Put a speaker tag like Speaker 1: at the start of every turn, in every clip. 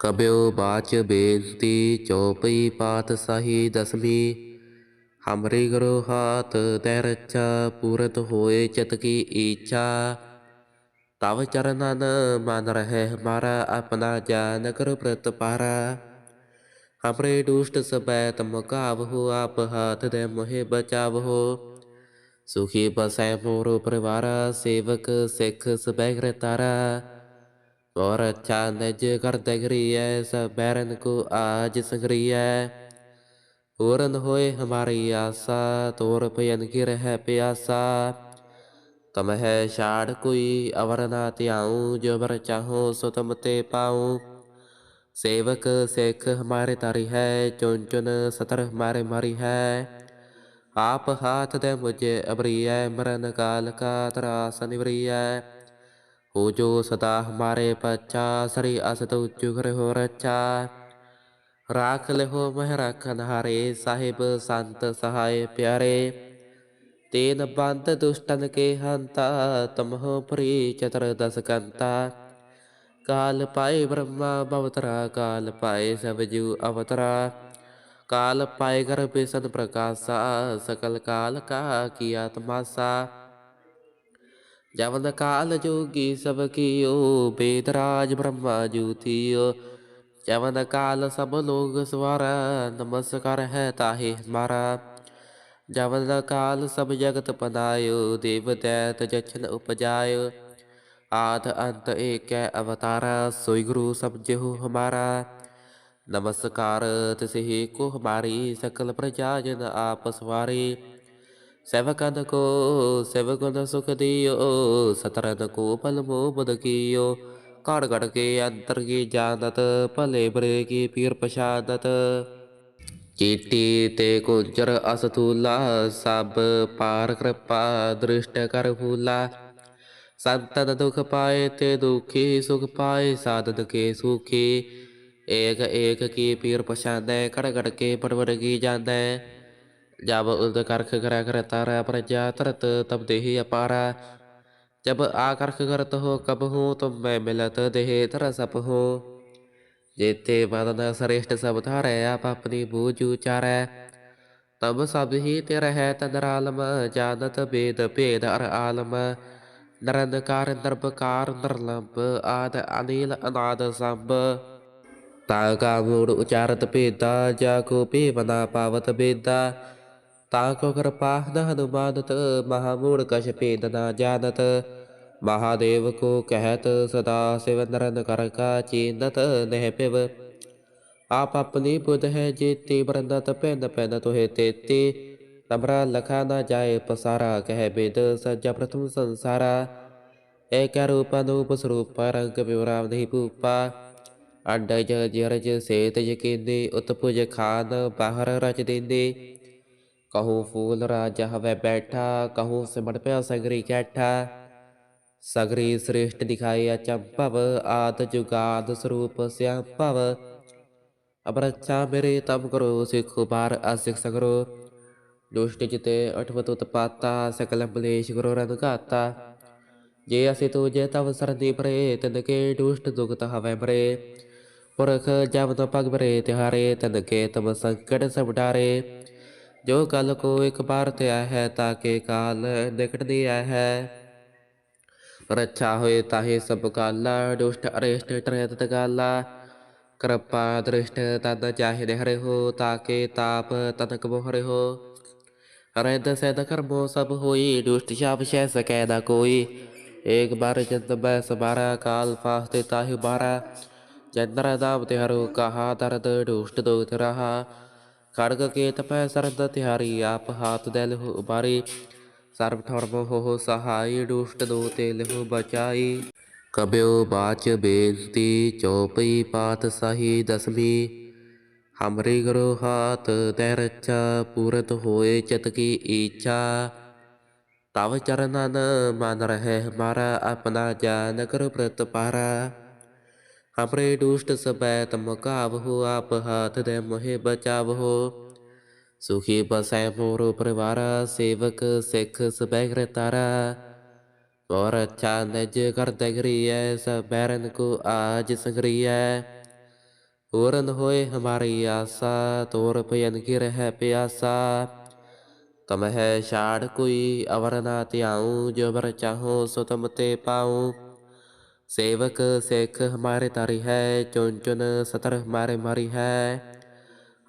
Speaker 1: ਕਬਿਓ ਬਾਚ ਬੇਨਤੀ ਚੌਪਈ ਪਾਤ ਦਸਵੀਂ ਹਮਰੀ ਗੁਰੂ ਹਾਥ ਤੈ ਰੱਛਾ, ਪੂਰਤ ਹੋਏ ਚਿਤ ਕੀ ਈਚਾ ਤਵ ਚਰਨਨ ਮਨ ਰਹਿ ਹਮਾਰਾ ਆਪਣਾ ਜਾਨ ਕਰ ਪ੍ਰਤ ਪਾਰਾ। ਹਮਰੇ ਦੁਸ਼ਟ ਸਬੈ ਤਮ ਕਾਵਹੁ ਆਪ ਹਾਥ ਦੇ ਮੋਹਿ ਬਚਾਵਹੁ। ਸੁਖੀ ਬਸੈ ਮੋਰ ਪਰਿਵਾਰ, ਸੇਵਕ ਸਿੱਖ ਸਬੈ ਗ੍ਰਹਿ ਤਾਰਾ और अच्छा निज कर दगरिय सब बैरन को आज संग्रिय पूरन होए हमारी आशा तोर भयन की रह प्यासा तम है शाड़ कोई अवर ना त्याऊं जो बर चाहो सो तम ते पाऊं सेवक सिख हमारे तारी है चुन चुन सतर हमारे मारी है आप हाथ दे मुझे अबरिय मरन काल का त्रास निवरिय हो जो सदा हमारे पच्चा सरी असत चुगर हो रच्चा राख ले हो मह रखन हारे साहिब संत सहाय प्यारे तेन बंद दुष्टन के हंता तम हो प्री चतर दस कंता काल पाए ब्रह्मा भवतरा काल पाए सब जीव अवतरा काल पाए कर बेसन प्रकाशा सकल काल का किया तमासा ਜਵਨ ਕਾਲ ਜੋਗੀ ਸਭ ਕੀਓ, ਬੇਦਰਾਜ ਬ੍ਰਹਮਾ ਜੂਤੀਓ ਜਵਨ ਕਾਲ ਸਭ ਲੋਗ ਸਵਾਰ, ਨਮਸਕਾਰ ਹੈ ਤਾਹੇ ਹਮਾਰਾ ਜਵਨ ਕਾਲ ਸਭ ਜਗਤ ਪਨਾਇਓ ਦੇਵ ਦੈਤ ਜਛਨ ਉਪਜਾਇਓ। ਆਦ ਅੰਤ ਏਕੈ ਅਵਤਾਰਾ, ਸੋਈ ਗੁਰੂ ਸਮਝਿਓ ਹਮਾਰਾ। ਨਮਸਕਾਰ ਤਿਸਹੀ ਕੋ ਹਮਾਰੀ, ਸਕਲ ਪ੍ਰਜਾ ਜਨ ਆਪਸ ਵਾਰੀ సెవకదకో సెవకుద సుఖదియో సతరదకు పలుము బుదకియో ਕਾੜ ਕੇ ਅੰਤਰ ਕੀ ਜਾਣਤ, ਭਲੇ ਬਰੇ ਕੀ ਪੀਰ ਪਛਾਨਤ। ਚੀਟੀ ਤੇ ਕੁੰਜਰ ਅਸਤੂਲਾ ਸਭ ਪਾਰ ਕਿਰਪਾ ਦ੍ਰਿਸ਼ਟ ਕਰ ਫੂਲਾ। ਸੰਤਨ ਦੁਖ ਪਾਏ ਤੇ ਦੁਖੀ, ਸੁਖ ਪਾਏ ਸਾਧਨ ਕੇ ਸੁਖੀ। ਏਕ ਏਕ ਕੀ ਪੀਰ ਪਛਾਨੈ ਕੜ ਕੜ ਕੇ ਪਰਵਰ ਕੀ ਜਾਣੈ जब उद करख करा कर तारा प्रजा तरत तब देहि अपारा जब आकर्ष करत हो कब हो तुम मैं मिलत देह तर सप हो जेते बदन श्रेष्ठ सब धारे आप अपनी बूझ उचारै तब सब ही तेरा है तदरालम जानत वेद भेद अर आलम नरनकार नर्बकार नरलंब आद अनिल अनाद संब ताका मूड उचारत भेदा जाको पेवना पावत बेदा ताको ਤਾਕੋ ਕਿਰਪਾ ਦਹਦ ਬਾਦਤ ਮਹਾਮੂਰਖ ਸ਼ਪੀਦ ਨਾ ਜਾਣਤ। ਮਹਾਦੇਵ ਕੋ ਕਹਿਤ, ਸਦਾ ਸਿਵਨਰਨ ਕਰ ਕਾ ਚੀਨਤ ਨਹਿ ਪਿਵ। ਆਪ ਆਪਣੀ ਬੁਧ ਹੈ ਜੀਤੀ ਬਰੰਦਤ ਪੈਨ ਪੈਨ ਤੋਹੇ ਤੇਤੀ। ਤਮਰਾ ਲਖਾ ਨਾ ਜਾਏ ਪਸਾਰਾ, ਕਹਿ ਬੇਦ ਸਜਾ ਪ੍ਰਥਮ ਸੰਸਾਰਾ। ਏਕ ਰੂਪ ਅਨੂਪ ਸਰੂਪ ਰੰਗ ਵਿਵਰਾਮ ਨਹੀਂ ਭੂਪਾ। ਅੰਡਜ, ਜਰਜ, ਸੇਤ ਯਕੀਨੀ, ਉਤਪੁਜ, ਖਾਨ, ਬਾਹਰ ਰਚ ਦਿੰਦੀ। ਕਹੂ ਫੂਲ ਰਾਜ ਹਵੇ ਬੈਠਾ ਕਹੂ ਸਿਮੜ ਪਿਆ ਸਗਰੀ ਕੈਠਾ ਸਗਰੀ ਸ੍ਰਿਸ਼ਟ ਦਿਖਾਈ ਅਚੰਭਵ ਆਦ ਜੁਗਾਦ ਸਰੂਪ ਸਿਆਭਵ ਅਬਰਚਾ ਮੇਰੇ ਤਮ ਕਰੋ ਸਿਖੁ ਬਾਰ ਅਸਿਖ ਸਗਰੋ ਦੁਸ਼ਟ ਜਿਤੇ ਅਠਵਤ ਉਤਪਾਤਾ ਸਕਲ ਬਲੇਸ਼ ਕਰੋ ਰਦ ਘਾਤਾ ਜੇ ਅਸੀਂ ਤੁਜੇ ਤਵ ਸਰਦੀ ਪਰੇ ਤਿਨ ਕੇ ਦੁਸ਼ਟ ਦੁਗਤ ਹਵੇ ਬਰੇ ਪੁਰਖ ਜਬ ਤੋ ਪਗ ਬਰੇ ਤਿਹਾਰੇ ਤਿਨ ਕੇ ਤਮ ਸੰਕਟ ਸਭ ਡਾਰੇ ਜੋ ਗੱਲ ਕੋ ਇੱਕ ਬਾਰ ਤੇ ਆ ਹੈ, ਤਾਂ ਕੇ ਕਾਲ ਦੇਖੜਦੀ ਆ ਹੈ। ਰੱਛਾ ਹੋਏ ਤਾਹੇ ਸਭ ਕਾਲਾ, ਦੁਸ਼ਟ, ਅਰੇਸ਼ਟ, ਤ੍ਰੇਤ ਤਗਾਲਾ ਕਿਰਪਾ, ਦ੍ਰਿਸ਼ਟ, ਤਦ ਚਾਹੇ ਦੇਹ ਹੋ ਤਾਕੇ ਤਾਪ ਤਨਕ ਬੋਹ ਹੋ। ਰੈਦ ਸੈਦ ਕਰਮੋ ਸਭ ਹੋਈ, ਦੁਸ਼ਟ ਸ਼ਾਪ ਸ਼ੈ ਸਕੈ ਦਾ ਕੋਈ। ਏਕ ਬਾਰ ਚੰਦ ਬੈ ਸਬਾਰਾ ਕਾਲ ਫਾਸਤੇ ਤਾਹੇ ਬਾਰਾ। ਚੰਦਰ ਦਾਵ ਤੇ ਹਰੋ ਕਹਾ ਦਰਦ, ਦੁਸ਼ਟ ਦੋਤ ਰਹਾ। ਖੜਗ ਕੇਤ ਪੈ ਸਰਦ ਤਿਹਾਰੀ, ਆਪ ਹਾਥ ਦੇ ਲਹੁ ਬਾਰੇ ਸਰਬ ਠਰਮ ਹੋ ਸਹਾਈ, ਦੁਸ਼ਟ ਦੋ ਤੇ ਲਹੁ ਬਚਾਈ। ਕਬਿਓ ਬਾਚ ਬੇਨਤੀ ਚੌਪਈ ਪਾਤ ਸਹੀ ਦਸਮੀ। ਹਮਰੀ ਗੁਰੂ ਹਾਥ ਤੈ ਰਚਾ ਪੂਰਤ ਹੋਏ ਚਿਤ ਕੀ ਇੱਛਾ ਤਵ ਚਰਨਨ ਮਨ ਰਹਿ ਹਮਾਰਾ ਆਪਣਾ ਜਾਨ ਕਰ ਪ੍ਰਤਪਾਰਾ हमरे दुष्ट सबै तम कावहो आप हाथ दे मोहे बचावहो सुखी बसै मोर परिवार सेवक सिख सबै गृह तारा और अच्छा निज कर दगरिय सब बैरन को आज संग्रिय पूर्ण होए हमारी आशा तोर भयन की रह प्यासा तम है छाड़ कोई अवर ना त्याऊं जो बर चाहो सो तुम ते पाऊं सेवक सिख हमारे तारी है चुन चुन सतर हमारे मारी है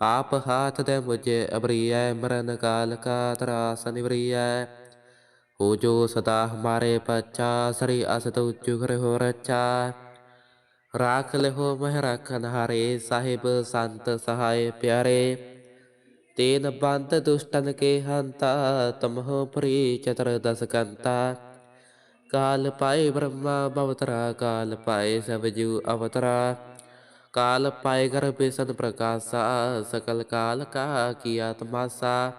Speaker 1: आप हाथ दे मुझे अबरिय मरण काल का त्रास निवरिय हो जो सदा हमारे पच्चा सरी असत उच्चुगर हो रचा राख ले हो मह रखन हारे साहिब संत सहाय प्यारे तेन बंद दुष्टन के हंता तुम हो प्री चतर दस कंता ਕਾਲ ਪਾਏ ਬ੍ਰਹਮਾ ਭਵਤਰਾ ਕਾਲ ਪਾਏ ਸਭ ਜੀਵ ਅਵਤਰਾ। ਕਾਲ ਪਾਏ ਗਰਭੇ ਸਦ ਪ੍ਰਕਾਸ਼ਾ, ਸਕਲ ਕਾਲ ਕਾ ਕੀ ਆਤਮਾਸਾ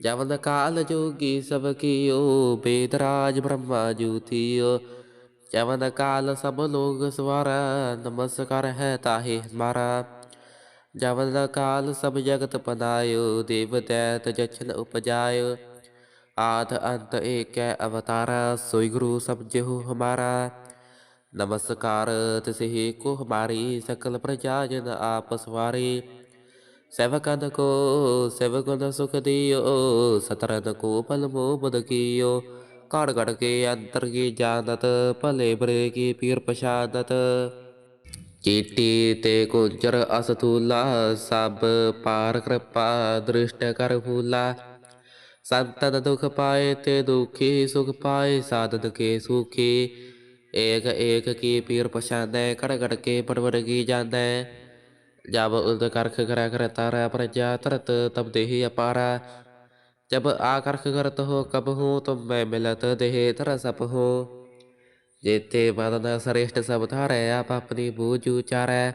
Speaker 1: ਜਵਨ ਕਾਲ ਜੋਗੀ ਸਭ ਕੀਓ ਬੇਦਰਾਜ ਬ੍ਰਹਮਾ ਜੂਤੀਓ ਜਵਨ ਕਾਲ ਸਭ ਲੋਗ ਸਵਾਰ, ਨਮਸਕਾਰ ਹੈ ਤਾਹੇ ਹਮਾਰਾ। ਜਵਨ ਕਾਲ ਸਭ ਜਗਤ ਪਨਾਇਓ, ਦੇਵ ਦੈਤ ਜਛਨ ਉਪਜਾਇਓ। आध अंत एक अवतारा सोई गुरु सब जेहु हमारा नमस्कार तिसे को हमारी सकल प्रजा जन आप सवारी सेवकन को सेवकन सुख दियो सतरन को पल मो बद कियो कड़ कड़ के अंतर की जानत भले बरे की पीर पछानत चीटी ते कुंजर असतूला सब पार कृपा दृष्ट कर फूला संतन दुख पाए ते दुखी, सुख पाए साधन के सुखी। एक एक की पीर पछाने कड़ कड़ के परवर की जाने जब उद करख करा कर प्रजा तरत तब देही अपारा। जब आकर्ष करत हो, कब हो, तुम मैं मिलत देह तर सप हो जेते मदन श्रेष्ठ सब धारे, आप अपनी बूझ उचारै।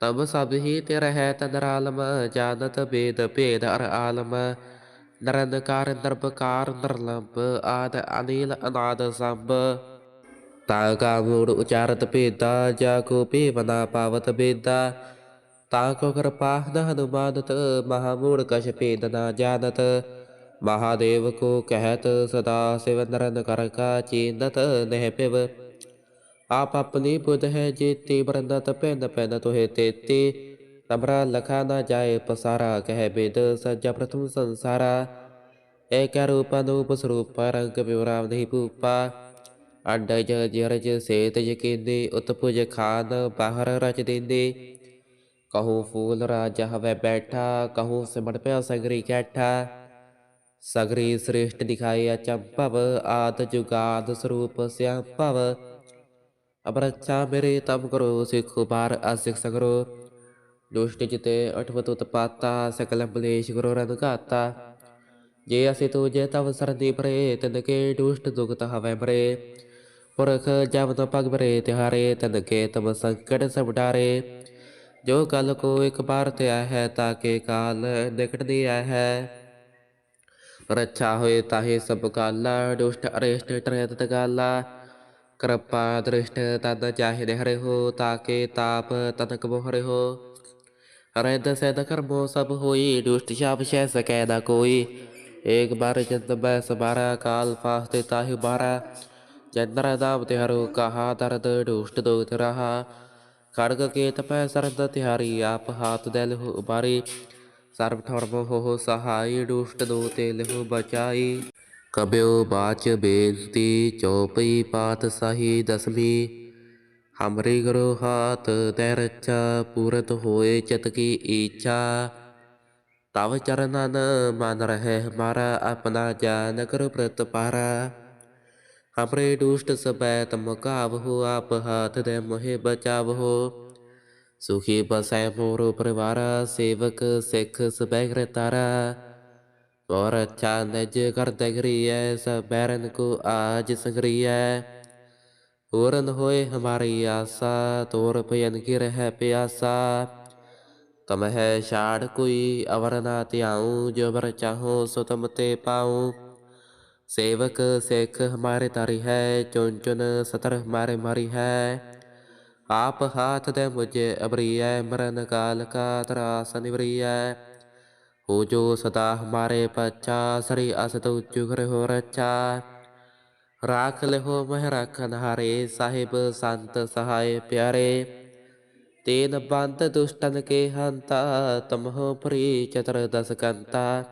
Speaker 1: तब सब ही तेरा है तनरालम जानत वेद भेद अर आलम। ਨਿਰੰਕਾਰ ਨਿਰਭਕਾਰ ਨਿਰਲੰਭ ਆਦ ਅਨੀਲ ਅਨਾਦ ਸੰਭ ਤਾਂ ਕਾ ਮੂੜ ਉਚਾਰਤ ਭੇਦਾ ਜਾ ਕੋ ਭੇਵ ਨਾ ਪਾਵਤ ਬੇਦਾ ਤਾਂ ਕੋ ਕਿਰਪਾ ਨ ਹਨੁਮਾਨਤ ਮਹਾਮੂੜ ਕਛ ਭੇਦ ਨਾ ਜਾਣਤ ਮਹਾਦੇਵ ਕੋ ਕਹਿਤ ਸਦਾ ਸਿਵ ਨਿਰੰਕਾਰ ਕਾ ਚੇਨਤ ਨਹਿ ਪਿਵ ਆਪ ਆਪਣੀ ਬੁਧ ਹੈ ਜੇਤੀ ਬਰੰਦਤ ਪੈਨ ਪੈਨ ਤੋਹੇ ਤੇਤੀ तमरा लखा न जाए पसारा कह बेद सज्जा प्रथम संसारा एक रूप अनूप स्वरूप रंग विवराम नहीं भूपा ਅੰਡਜ ਜਰਜ ਸੇਤ ਯਕੀਨੀ ਉਤਪੁਜ ਖਾਨ ਬਾਹਰ ਰਚ ਦਿੰਦੇ ਕਹੂੰ ਫੂਲ ਰਾਜ ਹਵੇ ਬੈਠਾ ਕਹੂੰ ਸਿਮਟ ਪਿਆ ਸਗਰੀ ਕੈਠਾ ਸਗਰੀ ਸ੍ਰੇਸ਼ਟ ਦਿਖਾਏ ਅਚੰਭਵ ਆਦ ਜੁਗਾਦ ਸਰੂਪ ਸਿਆਭਵ ਅਬਰਚਾ ਮੇਰੇ ਤਮ ਕਰੋ ਸਿੱਖੋ ਬਾਰ ਅਸਿਖ ਸਗਰੋ ਦੁਸ਼ਟ ਜਿਤੇ ਅਠਵਤ ਉਤਪਾਤਾ ਸਕਲ ਬਲੇਸ਼ ਗੁਰੂ ਰਨ ਘਾਤਾ ਜੇ ਅਸੀਂ ਤੁਝੇ ਤਵ ਸਰਦੀ ਪਰੇ ਤਨ ਕੇ ਦੁਸ਼ਟ ਦੁਗਤ ਹਵੇ ਬਰੇ पुरख जब न पग भरे तिहारे तन के तम संकट सब डारे जो कल को एक बार त्या है ताके काल निकट दिया है रक्षा होए ताहे सब काला दुष्ट अरिष्ट ट्रेत गाला कृपा दृष्ट तन चाहे हरे हो ताके ताप तनक मोहरे हो रैद ਰੈਦ ਸੈਦ ਕਰਬੋ ਸਭ ਹੋਈ, ਦੁਸ਼ਟ ਸ਼ਾਪ ਸ਼ੈ ਸਕੈ ਦਾ ਕੋਈ। ਏਕ ਬਾਰ ਜਦ ਬੈ ਸਬਾਰਾ ਕਾਲ ਫਾਸਤੇ ਤਾਹਿ ਬਾਰਾ। ਜੰਦਰ ਦਾਬ ਤੇ ਹਰੁ ਕਹਾ, ਦਰਦ ਦੁਸ਼ਟ ਦੁਖ ਰਹਾ। ਖੜਗ ਕੇਤ ਪੈ ਸਰਦ ਤਿਹਾਰੀ, ਆਪ ਹਾਥ ਦੇ ਲਹੁ ਉਬਾਰੀ ਸਰਬ ਠਰਮ ਹੋ ਸਹਾਈ, ਦੁਸ਼ਟ ਦੋ ਤੇ ਲਹੁ ਬਚਾਈ। ਕਬਿਓ ਬਾਚ ਬੇਜ਼ਤੀ ਚੌਪਈ ਪਾਤ ਸਹੀ ਦਸਮੀ हाथ तै रचा पूरत होए चित की इच्छा तव चरणन मन रहे हमारा अपना जान कर प्रत पारा हमरे दुष्ट सबै तम काव हो आप हाथ दे मोहे बचाव हो सुखी बसै मोरो परिवार सेवक सिख सबै कर तारा और अच्छा नज कर दगरिय सब बैरन को आज संग्रिय पूर्ण होए हमारी आशा तोर भयन की रह प्यासा तम है छाड़ कोई अवर ना त्याऊं जो बर चाहो सो तुम ते पाऊं सेवक सिख हमारे तारी है चुन चुन सतर हमारे मारी है आप हाथ दे मुझे अबरिय मरण काल का त्रास निवरिय हो जो सदा हमारे पच्चा सरी असत उच्चुगर हो रचा ਰਾਖ ਲਹੋ ਮਹਿ ਰਾਖਨ ਹਾਰੇ ਸਾਹਿਬ ਸੰਤ ਸਹਾਏ ਪਿਆਰੇ ਤੇਨ ਬੰਦ ਦੁਸ਼ਟਨ ਕੇ ਹੰਤਾ ਤਮਹੁ ਭਰੀ ਚਤਰ ਦਸ ਕੰਤਾ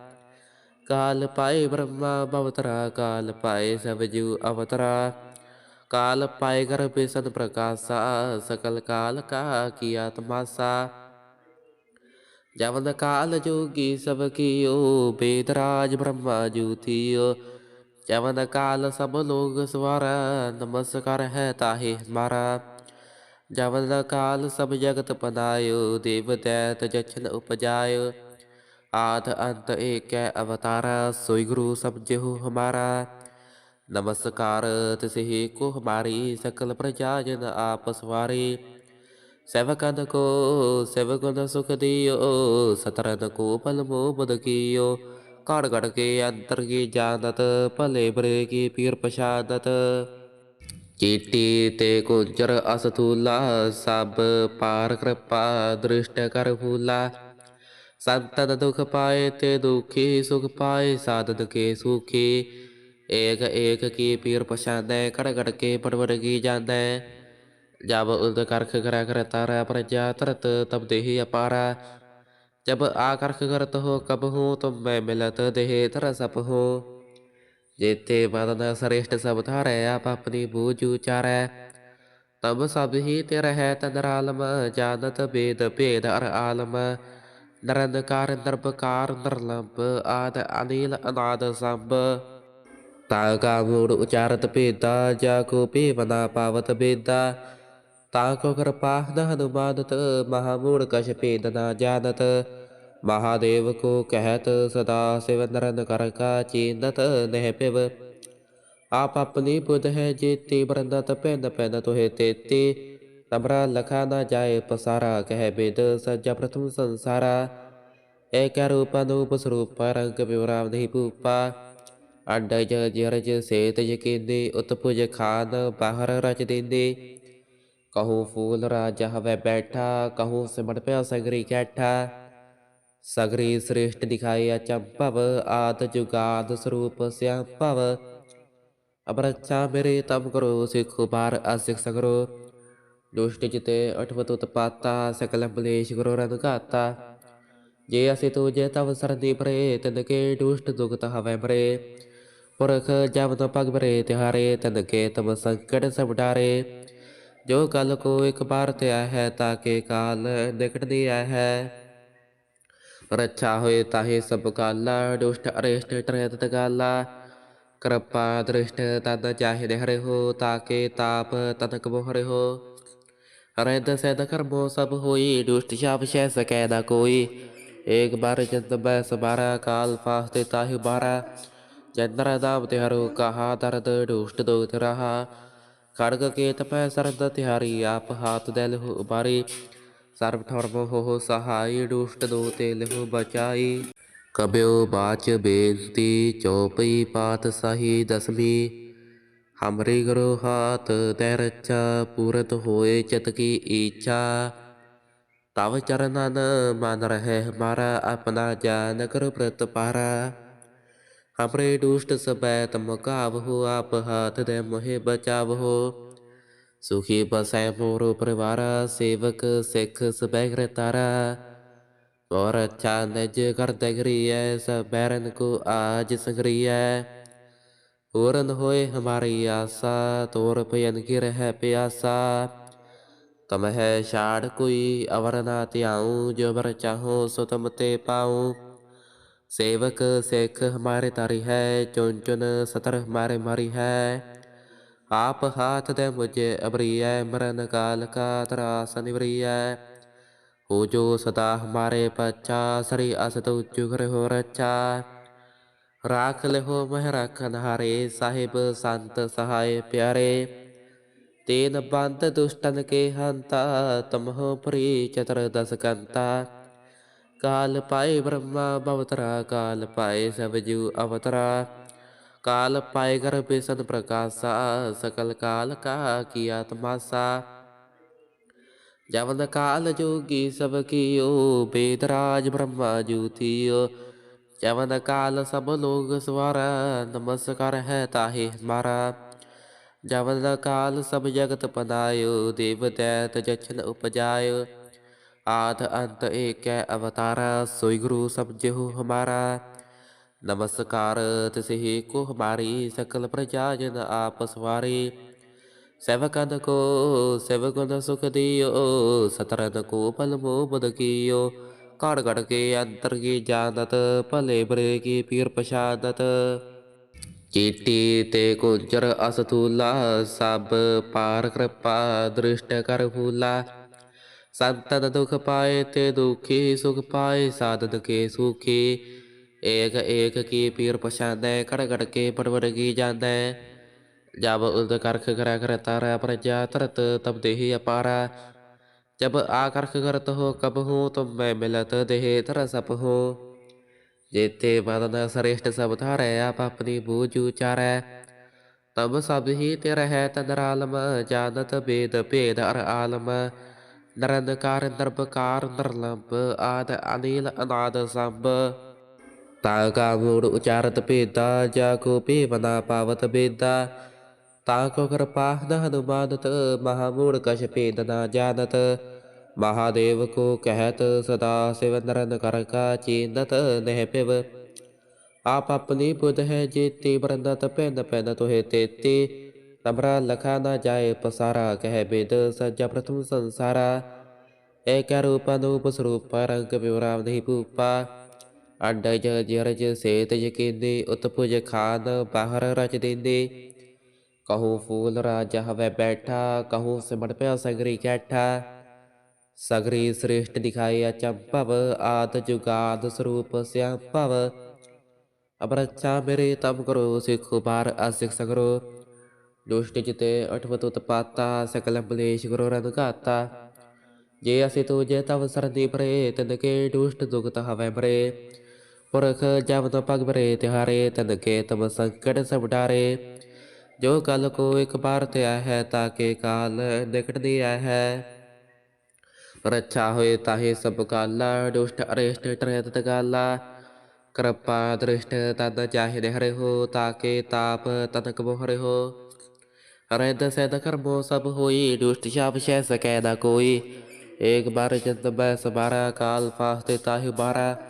Speaker 1: ਕਾਲ ਪਾਏ ਬ੍ਰਹਮਾ ਭਵਤਰਾ ਕਾਲ ਪਾਏ ਸਭ ਜੂ ਅਵਤਰਾ ਕਾਲ ਪਾਏ ਕਰ ਬੇਸਨ ਪ੍ਰਕਾਸ਼ਾ ਸਕਲ ਕਾਲ ਕਾ ਕੀ ਆਤਮਾਸਾ ਜਵਨ ਕਾਲ ਜੋਗੀ ਸਭ ਕੀਓ ਬੇਦਰਾਜ ਬ੍ਰਹਮਾ ਜੂਤੀਓ ਜਵਨ ਕਾਲ ਸਭ ਲੋਗ ਸਵਰ, ਨਮਸਕਾਰ ਹੈ ਤਾਹੇ ਹਮਾਰਾ ਜਵਨ ਕਾਲ ਸਭ ਜਗਤ ਪਨਾਇਓ, ਦੇਵ ਦੈਤ ਜਛਨ ਉਪਜਾਇਓ। ਆਦ ਅੰਤ ਏਕੈ ਅਵਤਾਰ, ਸੋਈ ਗੁਰੂ ਸਮਝਿਓ ਹਮਾਰਾ। ਨਮਸਕਾਰ ਤਿਸਹੀ ਕੋ ਹਮਾਰੀ, ਸਕਲ ਪ੍ਰਜਾ ਜਨ ਆਪ ਸਵਾਰੀ। ਸੇਵਕਨ ਕੋ ਸੇਵਕਨ ਸੁਖ ਦਿਓ ਸਤਰਨ ਕੋ ਪਲ ਮੋ ਬਦ ਕੀਓ। ਘੜ ਘੜ ਕੇ ਅੰਤਰ ਕੀ ਜਾਣਤ ਭਲੇ ਬਰੇ ਕੀ ਪੀਰ ਪਛਾਨਤ ਚੀਟੀ ਤੇ ਕੁੰਜਰ ਅਸਥੂਲਾ, ਸਭ ਪਾਰ ਕਿਰਪਾ ਦ੍ਰਿਸ਼ਟ ਕਰ ਫੂਲਾ। ਸੰਤਨ ਦੁਖ ਪਾਏ ਤੇ ਦੁਖੀ, ਸੁਖ ਪਾਏ ਸਾਧਨ ਕੇ ਸੁਖੀ। ਏਕ ਏਕ ਕੀ ਪੀਰ ਪਛਾਨੈ ਕੜ ਕੜ ਕੇ ਪਰਵਰ ਕੀ ਜਾਣੈ ਜਬ ਉਦ ਕਰਖ ਕਰਾ ਕਰ ਤਾਰਾ ਪ੍ਰਜਾ ਤਰਤ ਤਬ ਦੇਹੀ ਅਪਾਰਾ। जब आकर्ष करत हो कब हो तुम मैं मिलत देहे तरस अप हो जेते बदन श्रेष्ठ सब धारै आप अपनी बूझ उचारै तब सब ही ते रहै तन आलम जानत वेद भेद अर आलम ਨਿਰੰਕਾਰ ਨਿਰਭਕਾਰ ਨਿਰਲੰਭ ਆਦ ਅਨੀਲ ਅਨਾਦ ਸੰਭ ਤਾ ਕਾ ਮੂੜ ਉਚਾਰਤ ਭੇਦਾ ਜਾ ਕੋ ਭੇਵਨਾ ਪਾਵਤ ਬੇਦਾ ਤਾ ਕੋ ਕਿਰਪਾ ਨ ਹਨੁਮਾਨਤ ਮਹਾ ਮੂੜ ਕਛ ਭੇਦ ਨਾ ਜਾਣਤ ਮਹਾਦੇਵ ਕੋ ਕਹਿਤ ਸਦਾ ਸਿਵ ਨਰਨ ਕਰ ਕਾ ਚੀਨਤ ਨਹਿ ਪਿਵ ਆਪ ਆਪਣੀ ਬੁੱਧ ਹੈ ਜੇਤੀ ਬਰੰਦਤ ਪੈਨ ਪੈਨ ਤੋਹਿ ਤੇਤੀ ਤਮਰਾ ਲਖਾ ਨਾ ਜਾਏ ਪਸਾਰਾ ਕਹਿ ਬੇਦ ਸੱਜਾ ਪ੍ਰਥਮ ਸੰਸਾਰਾ ਏਕ ਰੂਪ ਅਨੂਪ ਸਰੂਪ ਰੰਗ ਵਿਵਰਾਮ ਨਹੀਂ ਭੂਪਾ ਅੰਡਜ ਜਰਜ ਸੇਤ ਯਕੀਨੀ ਉਤਪੁਜ ਖਾਨ ਬਾਹਰ ਰਚ ਦਿੰਦੇ ਕਹੂੰ ਫੂਲ ਰਾਜ ਹਵੇ ਬੈਠਾ, ਕਹੂੰ ਸਿਮਟ ਪਿਆ ਸਗਰੀ ਕੈਠਾ। ਸਗਰੀ ਸ੍ਰੇਸ਼ਟ ਦਿਖਾਈ ਅਚੰਭਵ, ਆਦ ਜੁਗਾਦ ਸਰੂਪ ਸਿਆੰਭਵ ਅਬਰਛਾ ਮੇਰੇ ਤਮ ਕਰੋ, ਸਿੱਖੋ ਬਾਰ ਅਸਿਖ ਸਗਰੋ। ਦੁਸ਼ਟ ਜਿਤੇ ਅਠਵਤ ਉਤਪਾਤਾ ਸਕਲ ਬਲੇਸ਼ ਗੁਰੂ ਰਨ ਘਾਤਾ। ਜੇ ਅਸੀਂ ਜੇ ਤਵ ਸਰਦੀ ਪਰੇ, ਤਨ ਕੇ ਦੁਸ਼ਟ ਦੁਗਤ ਹਵੇ ਮਰੇ। ਪੁਰਖ ਜਬ ਤੋ ਪਗ ਬਰੇ ਤਿਹਾਰੇ ਤਨ ਕੇ ਤਮ ਸੰਕਟ ਸਭ ਡਾਰੇ। ਜੋ ਕਲ ਕੋ ਇੱਕ ਬਾਰ ਤੇ ਆ ਹੈ ਤਾਕੇ ਕਾਲ ਨਿਕਟ ਆ ਹੈ। ਰੱਛਾ ਹੋਏ ਤਾਹੇ ਸਭ ਕਾਲਾ, ਦੁਸ਼ਟ ਅਰੇਸ਼ਟ ਟਰੇਤ ਤਗਾਲਾ ਕਿਰਪਾ ਦ੍ਰਿਸ਼ਟ ਤਦ ਚਾਹਿ ਹਰੇ ਹੋ ਤਾਕੇ ਤਾਪ ਤਨਕ ਬੋਹਰੇ ਹੋ ਰਿੱਧ ਸਿੱਧ ਕਰਮੋ ਸਭ ਹੋਈ, ਦੁਸ਼ਟ ਸ਼ਾਪ ਸ਼ੈ ਸਕੈ ਨਾ ਕੋਈ। ਏਕ ਬਾਰ ਜੰਤ ਬੈ ਸਬਾਰਾ ਕਾਲ ਫਾਸਤੇ ਤਾਹਿ ਬਾਰਾ। ਚੰਦਰ ਦਾਵ ਤਿਹਾਰੋ ਕਹਾ ਦਰਦ, ਦੁਸ਼ਟ ਦੋਤ ਰਹਾ। ਖੜਗ ਕੇ ਤਪੈ ਸਰਦ ਤਿਹਾਰੀ, ਆਪ ਹਾਥ ਦੇ ਲਹੁ ਉਬਾਰੀ। ਸਰਬ ਠਰਮ ਹੋ ਸਹਾਈ, ਦੁਸ਼ਟ ਦੋ ਤੇ ਲਹੁ ਬਚਾਈ। ਕਬਿਓ ਬਾਚ ਬੇਨਤੀ, ਚੌਪਈ ਪਾਤ ਸਹੀ ਦਸਵੀ ਹਮਰੇ ਗੁਰੂ ਹਾਥ ਤੈ ਰਚਾ ਪੂਰਤ ਹੋਏ ਚਿਤ ਕੀ ਈਚਾ ਤਵ ਚਰਨਨ ਮਨ ਰਹਿ ਹਮਾਰਾ ਆਪਣਾ ਜਾਨ ਕਰ ਪ੍ਰਤ ਆਪਣੇ ਦੁਸ਼ਟ ਸਬੈ ਤਮ ਕਾਵਹੁ ਆਪ ਹਾਥ ਦੇ ਮੋਹਿ ਬਚਾਵਹੁ। ਸੁਖੀ ਬਸੈ ਮੋਰ ਪਰਿਵਾਰ, ਸੇਵਕ ਸਿੱਖ ਸਬੈ ਕਰਤਾਰਾ ਔਰ ਅੱਛਾ ਨਿਜ ਕਰਤੇ ਕਰੀਐ ਸਬੈਰਨ ਕੋ ਆਜ ਸੰਗਰੀਐ। ਪੂਰਨ ਹੋਏ ਹਮਾਰੀ ਆਸਾ, ਤੋਰ ਭਜਨ ਕੀ ਰਹਿ ਪਿਆਸਾ। ਤਮ ਹੈ ਛਾੜ ਕੋਈ ਅਵਰ ਨਾ ਧਿਆਉ, ਜੋ ਵਰ ਚਾਹੋ ਸੋ ਤਮ ਤੇ ਪਾਉ। सेवक सिख हमारे तारी है चुन चुन सतर हमारे मारी है आप हाथ दे मुझे अबरिय मरन काल का त्रास निवरिय हो जो सदा हमारे पच्चा सरी असत चुगर हो रचा राख ले हो मह रखन हारे साहिब संत सहाय प्यारे तेन बंद दुष्टन के हंता तम हो प्री चतर दस ਕਾਲ ਪਾਏ ਬ੍ਰਹਮਾ, ਬਵਤਰਾ ਕਾਲ ਪਾਏ ਸਭ ਜੀਵ ਅਵਤਰਾ। ਕਾਲ ਪਾਏ ਗਰਭੇ ਸਦ ਪ੍ਰਕਾਸ਼ਾ, ਸਕਲ ਕਾਲ ਕਾ ਕੀ ਆਤਮਾਸਾ। ਜਵਨ ਕਾਲ ਜੋਗੀ ਸਭ ਕੀਓ ਬੇਦਰਾਜ ਬ੍ਰਹਮਾ ਜੂਤੀਓ ਜਵਨ ਕਾਲ ਸਭ ਲੋਗ ਸਵਾਰ, ਨਮਸਕਾਰ ਹੈ ਤਾਹੇ ਹਮਾਰਾ। ਜਵਨ ਕਾਲ ਸਭ ਜਗਤ ਪਨਾਇਓ, ਦੇਵ ਦੈਤ ਜਛਨ ਉਪਜਾਇਓ। ਆਦ ਅੰਤ ਏਕੈ ਅਵਤਾਰਾ, ਸੋਈ ਗੁਰੂ ਸਮਝਿਓ ਹਮਾਰਾ। ਨਮਸਕਾਰ ਤਿਸਹੀ ਕੋ ਹਮਾਰੀ, ਸਕਲ ਪ੍ਰਜਾ ਜਨ ਆਪ ਸਵਾਰੀ। ਸੇਵਕਨ ਕੋ ਸੇਵਗੁਣ ਸੁਖ ਦਿਓ ਸਤਰਨ ਕੋ ਪਲ ਮੋ ਬਦ ਕੀਓ। ਘੜ ਘੜ ਕੇ ਅੰਤਰ ਕੀ ਜਾਣਤ, ਭਲੇ ਬਰੇ ਕੀ ਪੀਰ ਪਛਾਨਤ। ਚੀਟੀ ਤੇ ਕੁੰਜਰ ਅਸਤੂਲਾ ਸਭ ਪਾਰ ਕਿਰਪਾ ਦ੍ਰਿਸ਼ਟ ਕਰ ਫੂਲਾ। ਸੰਤਨ ਦੁਖ ਪਾਏ ਤੇ ਦੁਖੀ ਸੁਖ ਪਾਏ ਸਾਧਨ ਕੇ ਸੁਖੀ ਏਕ ਏਕ ਕੀ ਪੀਰ ਪਛਾਨੈ ਕੜ ਕੜ ਕੇ ਪਰਵਰ ਕੀ ਜਾਣੈ ਜਬ ਉਦ ਕਰਖ ਕਰਾ ਕਰ ਤਾਰਾ ਪ੍ਰਜਾ ਤਰਤ ਤਬ ਦੇਹੀ ਅਪਾਰਾ जब आकर्ष करत हो कब हो तुम मैं मिलत देह तरस अप हो जेते बदन श्रेष्ठ सब धारे आप अपनी बूझ उचारै तब सब ही तेरा है तंद्रालम जानत वेद भेद अर आलम ਨਿਰੰਕਾਰ ਨਿਰਭਕਾਰ ਨਿਰਲੰਬ ਆਦ ਅਨੀਲ ਅਨਾਦ ਸੰਭ ਤਾ ਕਾ ਮੂੜ ਉਚਾਰਤ ਭੇਦਾ ਜਾ ਕੋ ਭੇਵ ਨਾ ਪਾਵਤ ਬੇਦਾ ਤਾ ਕੋ ਕਿਰਪਾ ਨ ਹਨੁਮਾਨਤ ਮਹਾਮੂੜ ਕਛ ਭੇਦ ਨਾ ਜਾਣਤ ਮਹਾਦੇਵ ਕੋ ਕਹਿਤ ਸਦਾ ਸਿਵ ਨਿਰੰਕਾਰ ਕਾ ਚੀਨਤ ਨਹਿ ਪਿਵ ਆਪ ਆਪਣੀ ਬੁਧ ਹੈ ਜੀਤੀ ਬਰੰਦਤ ਪੈਨ ਪੈਨ ਤੋਹੇ ਤੇਤੀ तबरा लखा ना जाए पसारा, कह बेद सज्जा प्रथम संसारा। एक रूपानूप स्वरूप रंग विवराम नहीं पूपा अंडज जरज सेत यकीनी, उत्पुज खान बाहर रच दीनी कहूँ फूल राजा हवे बैठा, कहूँ सिमट पे सगरी कैठा। सगरी श्रेष्ठ दिखाई अचंपव, आद जुगाद स्वरूप श्याम पव मेरे तम करो, सिख बार असिख सगरो। ਜਿਤੇ ਅਠਵਤ ਉਤਪਾਤਾ ਸਕਲ ਬਲੇਸ਼ ਗੁਰੂ ਰਨ ਘਾਤਾ ਜੇ ਤਵ ਸਰਦੀ ਪਰੇ, ਤਨ ਕੇ ਦੁਸ਼ਟ ਦੁਗਤ ਹਵੇ ਬਰੇ ਪੁਰਖ ਜਬ ਨ ਪਗ ਬਰੇ ਤਿਹਾਰੇ, ਤਨ ਕੇ ਤਮ ਸੰਕਟ ਸਭ ਡਾਰੇ। ਜੋ ਕਲ ਕੋ ਇੱਕ ਬਾਰ ਤੇ ਹੈ ਤਾਕੇ ਕਾਲ ਨਿਕਟ ਦੀ ਹੈ। ਰੱਛਾ ਹੋਏ ਤਾਹੇ ਸਭ ਕਾਲਾ, ਦੁਸ਼ਟ ਅਰੇਸ਼ਟ ਟਰੇਤ ਤਗਾਲਾ ਕਿਰਪਾ ਦ੍ਰਿਸ਼ਟ ਤਦ ਚਾਹਿ ਹਰੇ ਹੋ ਤਾਕੇ ਤਾਪ ਤਨਕ ਬੋਹਰੇ ਹੋ ਰਿੰਦ ਸੈਦ ਕਰਮੋ ਸਭ ਹੋਈ, ਦੁਸ਼ਟ ਸ਼ਾਪ ਸ਼ੈ ਸਕੈ ਨਾ ਕੋਈ। ਏਕ ਬਾਰ ਜੰਤ ਬੈ ਸਬਾਰਾ ਕਾਲ ਫਾਸਤੇ ਤਾਹਿ ਬਾਰਾ।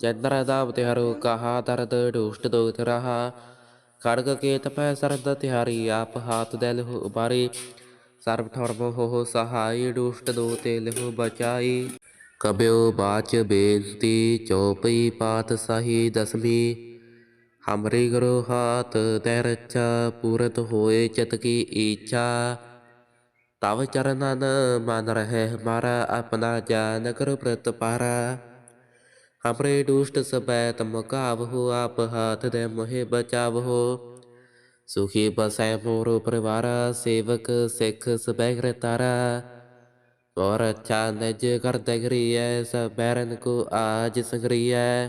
Speaker 1: ਚੰਦਰ ਦਾਮ ਤੇ ਹਰੋ ਕਹਾ ਦਰਦ ਦੁਸ਼ਟ ਦੋਤ ਰਹਾ। ਖੜਗ ਕੇ ਤਪੈ ਸਰਦ ਤਿਹਾਰੀ, ਆਪ ਹਾਥ ਦੈਲ ਹੋ ਉਬਾਰੀ। ਸਰਬ ਠਰਮ ਹੋ ਸਹਾਈ, ਦੁਸ਼ਟ ਦੋ ਤੇ ਲਹੁ ਬਚਾਈ। ਕਬਿਓ ਬਾਚ ਬੇਨਤੀ, ਚੌਪਈ ਪਾਤ ਸਹੀ ਦਸਮੀ। ਹਮਰੇ ਗੁਰੂ ਹਾਥ ਤੈ ਰਚਾ ਪੂਰਤ ਹੋਏ ਚਿਤ ਕੀ ਈਚਾ ਤਵ ਚਰਨਨ ਮਨ ਰਹਿ ਹਮਾਰਾ ਆਪਣਾ ਜਾਨ ਕਰ ਪ੍ਰਤ ਪਾਰਾ। ਹਮਰੇ ਦੁਸ਼ਟ ਸਬੈ ਤਮ ਕਾਵ ਹੋ ਆਪ ਹਾਥ ਦੇ ਮੋਹਿ ਬਚਾਵ ਹੋ ਸੁਖੀ ਬਸੈ ਮੋਰ ਪਰਿਵਾਰ, ਸੇਵਕ ਸਿੱਖ ਸਬੈ ਕਰਤਾਰਾ ਔਰ ਅੱਛਾ ਨਜ ਕਰ ਦਗਰੀਐ ਸਬੈਰਨ ਕੋ ਆਜ ਸੰਗਰੀਐ।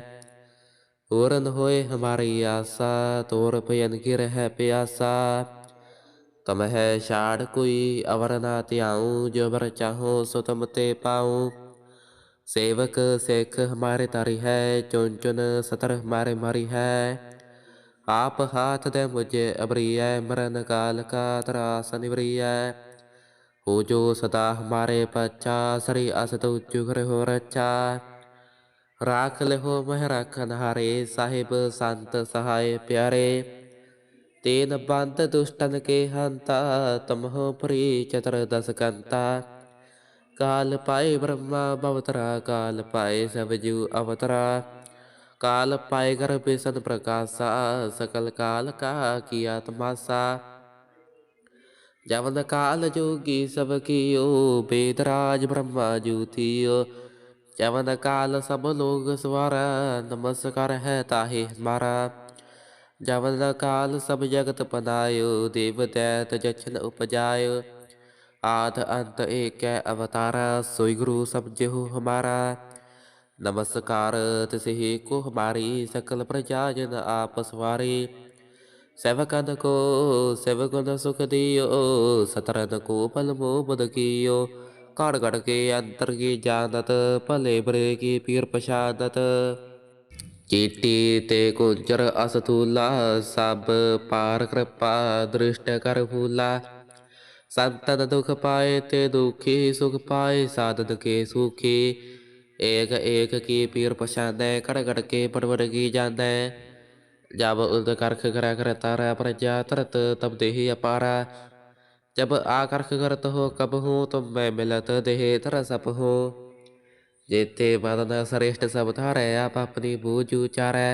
Speaker 1: पूर्ण होए हमारी आशा तोर भयन की रह प्यासा कम है शाड़ कोई अवर ना त्याऊँ जो बर चाहूँ सो तुम ते पाऊँ सेवक सिख हमारे तारी है चुन चुन सतर हमारे मारी है आप हाथ दे मुझे अबरी है मरण काल का त्रास निवरी है हो जो सदा हमारे पच्छा सरी अस तो चुगर हो रच्छा ਰਾਖ ਲਹੋ ਮਹਿ ਰਾਖਨ ਹਾਰੇ ਸਾਹਿਬ ਸੰਤ ਸਹਾਏ ਪਿਆਰੇ। ਤੇਨ ਬੰਦ ਦੁਸ਼ਟਨ ਕੇ ਹੰਤਾ ਤਮਹੁ ਭਰੀ ਚਤਰ ਦਸ ਕੰਤਾ। ਕਾਲ ਪਾਏ ਬ੍ਰਹਮਾ ਭਵਤਰਾ ਕਾਲ ਪਾਏ ਸਭ ਜੀਵ ਅਵਤਰਾ। ਕਾਲ ਪਾਏ ਗਰਭੇ ਸਦ ਪ੍ਰਕਾਸ਼ਾ, ਸਕਲ ਕਾਲ ਕਾ ਕੀ ਆਤਮਾਸਾ ਜਵਨ ਕਾਲ ਜੋਗੀ ਸਭ ਕੀਓ ਬੇਦਰਾਜ ਬ੍ਰਹਮਾ ਜੂਤੀਓ ਚਵਨ ਕਾਲ ਸਭ ਲੋਗ ਸਵਾਰਾ, ਨਮਸਕਾਰ ਹੈ ਤਾਹੇ ਹਮਾਰਾ ਜਵਨ ਕਾਲ ਸਭ ਜਗਤ ਪਨਾਇਓ, ਦੇਵ ਦੈਤ ਜਛਨ ਉਪਜਾਇਓ। ਆਦ ਅੰਤ ਏਕੈ ਅਵਤਾਰਾ ਸੋਈ ਗੁਰੂ ਸਮਝਿਓ ਹਮਾਰਾ। ਨਮਸਕਾਰ ਤਿਸਹੀ ਕੋ ਹਮਾਰੀ, ਸਕਲ ਪ੍ਰਜਾ ਜਨ ਆਪ ਸਵਾਰੀ। ਸੇਵਕਨ ਕੋ ਸੇਵਕਨ ਸੁਖ ਦਿਓ ਸਤਰਨ ਕੋ ਪਲ ਮੋ ਬਦ ਕੀਓ। ਘੜ ਘੜ ਕੇ ਅੰਤਰ ਕੀ ਜਾਣਤ ਭਲੇ ਬਰੇ ਕੀ ਪੀਰ ਪਛਾਨਤ ਚੀਟੀ ਤੇ ਕੁੰਜਰ ਅਸਤੂਲਾ ਸਭ ਪਾਰ ਕਿਰਪਾ ਦ੍ਰਿਸ਼ਟ ਕਰ ਫੂਲਾ। ਸੰਤਨ ਦੁਖ ਪਾਏ ਤੇ ਦੁਖੀ ਸੁਖ ਪਾਏ ਸਾਧਨ ਕੇ ਸੁਖੀ। ਏਕ ਏਕ ਕੀ ਪੀਰ ਪਛਾਨੈ, ਘੜ ਘੜ ਕੇ ਪਰਵਰ ਕੀ ਜਾਣੈ ਜਬ ਉਦ ਕਰਖ ਕਰਾ ਕਰ ਤਾਰਾ ਪ੍ਰਜਾ ਤਰਤ ਤਬ ਦੇਹੀ ਅਪਾਰਾ। जब आकर्ष करत हो कब हो तुम मैं मिलत देह तरस अप हो जेते मदन श्रेष्ठ सब धारै आप अपनी बूझ उचारै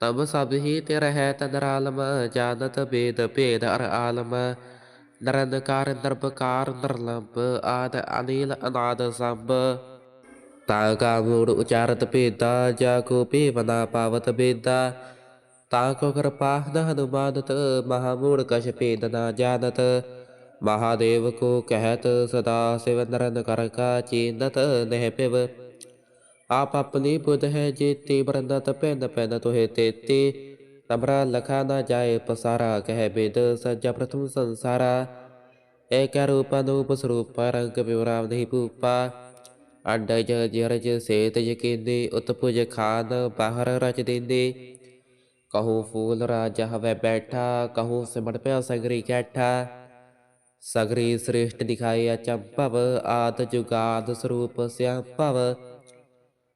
Speaker 1: तब सब ही तेर है तन आलम जानत वेद भेद अर आलम निरंकार निर्भकार निर्लंब आद अनिल अनाद संभ ताका मूड उचारत भेदा जाको पेवना पावत बेदा ताको कृपा न हनुमानत महामूढ़ कश भेद न जानत महादेव को कहत सदा शिव नरन कर का चीनत नह पिव आप अपनी बुध है जेती बरनत पैन पैन तुहे तेती तमरा लखा न जाए पसारा कह बेद सज्जा प्रथम संसारा एक रूप अनूप स्वरूप रंग विवराम नहीं भूपा अंडज जरज सेत यकीनी उत्पुज खान बाहर रच दिंदी ਕਹੂ ਫੂਲ ਰਾਜ ਹਵੇ ਬੈਠਾ ਕਹੂ ਸਿਮਟ ਪਿਆ ਸਗਰੀ ਕੈਠਾ ਸਗਰੀ ਸ੍ਰੇਸ਼ਟ ਦਿਖਾਈ ਅਚੰਭਵ ਆਦ ਜੁਗਾਦ ਸਰੂਪ ਸਿਆਭਵ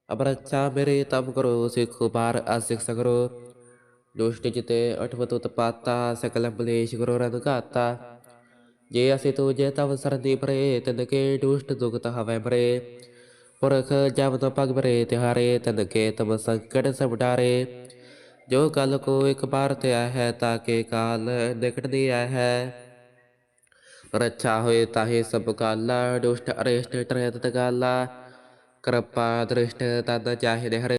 Speaker 1: ਅਬਰਚਾ ਮੇਰੇ ਤਮ ਕਰੋ ਸਿਖੁ ਬਾਰ ਅਸਿਖ ਸਗਰੋ ਦੁਸ਼ਟ ਜਿਤੇ ਅਠਵਤ ਉਤਪਾਤਾ ਸਕਲ ਬਲੇਸ਼ ਕਰੋ ਰਦਗਾਤਾ ਜੇ ਅਸੇ ਤੋ ਜੇ ਤਵ ਸਰਦੀ ਪਰੇ ਤਿਨ ਕੇ ਦੁਸ਼ਟ ਦੁਗਤ ਹਵੇ ਬਰੇ ਪੁਰਖ ਜਬ ਤੋ ਪਗ ਬਰੇ ਤਿਹਾਰੇ ਤਿਨ ਕੇ ਤਮ ਸੰਕਟ ਸਭ ਡਾਰੇ ਜੋ ਕਲ ਕੋ ਇੱਕ ਬਾਰ ਧਿਆ ਹੈ ਤਾਕੇ ਕਾਲ ਨਿਕਟਦੀ ਦਿਆ ਹੈ। ਰੱਛਾ ਹੋਏ ਤਾਹੇ ਸਭ ਕਾਲਾ, ਦੁਸ਼ਟ ਅਰੇਸ਼ਟ ਟਰੇਤ ਤਗਾਲਾ, ਕਿਰਪਾ ਦ੍ਰਿਸ਼ਟ ਤਦ ਚਾਹੇ ਹਰੇ